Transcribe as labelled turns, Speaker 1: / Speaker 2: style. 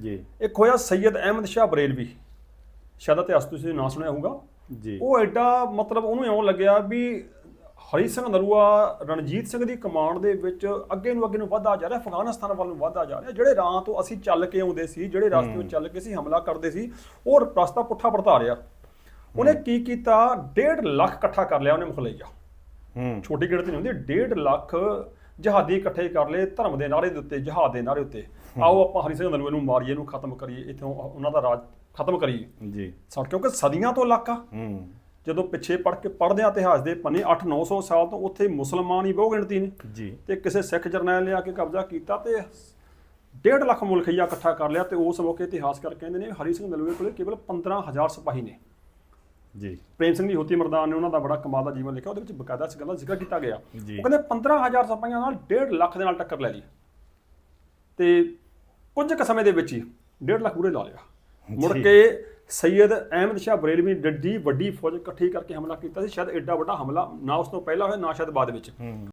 Speaker 1: ਜੀ।
Speaker 2: ਇੱਕ ਹੋਇਆ ਸੈਯਦ ਅਹਿਮਦ ਸ਼ਾਹ ਬਰੇਲਵੀ। ਸ਼ਾਇਦ ਇਤਿਹਾਸ ਤੁਸੀਂ ਨਾਂ ਸੁਣਿਆ ਹੋਊਗਾ।
Speaker 1: ਜੀ।
Speaker 2: ਉਹ ਐਡਾ ਮਤਲਬ ਉਹਨੂੰ ਇਉਂ ਲੱਗਿਆ ਵੀ ਹਰੀ ਸਿੰਘ ਨਲੂਆ ਰਣਜੀਤ ਸਿੰਘ ਦੀ ਕਮਾਂਡ ਦੇ ਵਿੱਚ ਅੱਗੇ ਨੂੰ ਅੱਗੇ ਨੂੰ ਵਧਦਾ ਜਾ ਰਿਹਾ ਅਫਗਾਨਿਸਤਾਨ ਵੱਲ ਨੂੰ ਵਧਦਾ ਜਾ ਰਿਹਾ। ਜਿਹੜੇ ਰਾਹ ਤੋਂ ਅਸੀਂ ਚੱਲ ਕੇ ਆਉਂਦੇ ਸੀ ਜਿਹੜੇ ਰਸਤੇ ਤੋਂ ਚੱਲ ਕੇ ਅਸੀਂ ਹਮਲਾ ਕਰਦੇ ਸੀ ਉਹ ਰਸਤਾ ਪੁੱਠਾ ਵਰਤਾ ਰਿਹਾ। ਉਹਨੇ ਕੀ ਕੀਤਾ? 1.5 ਲੱਖ ਇਕੱਠਾ ਕਰ ਲਿਆ ਉਹਨੇ ਮੁਖਲਈਆ।
Speaker 1: ਹੂੰ।
Speaker 2: ਛੋਟੀ ਗਿਣਤੀ ਨਹੀਂ ਹੁੰਦੀ 1.5 ਲੱਖ ਜਹਾਦੀ ਇਕੱਠੇ ਕਰ ਲਏ ਧਰਮ ਦੇ ਨਾਰੇ ਦੇ ਉੱਤੇ ਜਹਾਦ ਦੇ ਨਾਰੇ ਉੱਤੇ। ਆਓ ਆਪਾਂ ਹਰੀ ਸਿੰਘ ਨਲੂਏ ਨੂੰ ਮਾਰੀਏ ਨੂੰ ਖਤਮ ਕਰੀਏ ਇਥੋਂ ਉਹਨਾਂ ਦਾ ਰਾਜ ਖਤਮ ਕਰੀਏ।
Speaker 1: ਜੀ।
Speaker 2: ਸਾ ਕਿਉਂਕਿ ਸਦੀਆਂ ਤੋਂ ਇਲਾਕਾ
Speaker 1: ਹੂੰ।
Speaker 2: ਜਦੋਂ ਪਿੱਛੇ ਪੜ ਕੇ ਪੜਦੇ ਆ ਇਤਿਹਾਸ ਦੇ ਪੰਨੇ 8-900 ਸਾਲ ਤੋਂ ਉੱਥੇ ਮੁਸਲਮਾਨ ਹੀ ਬਹੁ ਗਿਣਤੀ ਨੇ।
Speaker 1: ਜੀ।
Speaker 2: ਤੇ ਕਿਸੇ ਸਿੱਖ ਜਰਨੈਲ ਨੇ ਆ ਕੇ ਕਬਜ਼ਾ ਕੀਤਾ ਤੇ 1.5 ਲੱਖ ਮੁਲਕਈਆ ਇਕੱਠਾ ਕਰ ਲਿਆ ਤੇ ਉਸ ਮੌਕੇ ਇਤਿਹਾਸਕਾਰ ਕਹਿੰਦੇ ਨੇ ਹਰੀ ਸਿੰਘ ਨਲੂਏ ਕੋਲੇ ਕੇਵਲ 15000 ਸਿਪਾਹੀ ਨੇ।
Speaker 1: ਜੀ।
Speaker 2: ਪ੍ਰੇਮ ਸਿੰਘ ਦੀ ਹੋਤੀ ਮਰਦਾਨ ਨੇ ਉਹਨਾਂ ਦਾ ਬੜਾ ਕਮਾਲ ਦਾ ਜੀਵਨ ਲਿਖਿਆ ਉਹਦੇ ਵਿੱਚ ਬਕਾਇਦਾ ਇਸ ਗੱਲ ਦਾ ਜ਼ਿਕਰ ਕੀਤਾ ਗਿਆ।
Speaker 1: ਜੀ।
Speaker 2: ਉਹ ਕਹਿੰਦੇ 15000 ਸਿਪਾਹੀਆਂ ਨਾਲ 1.5 ਲੱਖ ਦੇ ਨਾਲ ਟੱਕਰ ਲੈ ਲਈ। ਤੇ ਕੁਝ ਕੁ ਸਮੇਂ ਦੇ ਵਿੱਚ ਹੀ 1.5 ਲੱਖ ਪੂਰੇ ਲਾ ਲਿਆ। ਮੁੜ
Speaker 1: ਜੀ।
Speaker 2: ਕੇ ਸੈਯਦ ਅਹਿਮਦ ਸ਼ਾਹ ਬਰੇਲਵੀ ਨੇ ਡੱਡੀ ਵੱਡੀ ਫੌਜ ਇਕੱਠੀ ਕਰਕੇ ਹਮਲਾ ਕੀਤਾ ਸੀ। ਸ਼ਾਇਦ ਐਡਾ ਵੱਡਾ ਹਮਲਾ ਨਾ ਉਸ ਤੋਂ ਪਹਿਲਾਂ ਹੋਇਆ ਨਾ ਸ਼ਾਇਦ ਬਾਅਦ ਵਿੱਚ।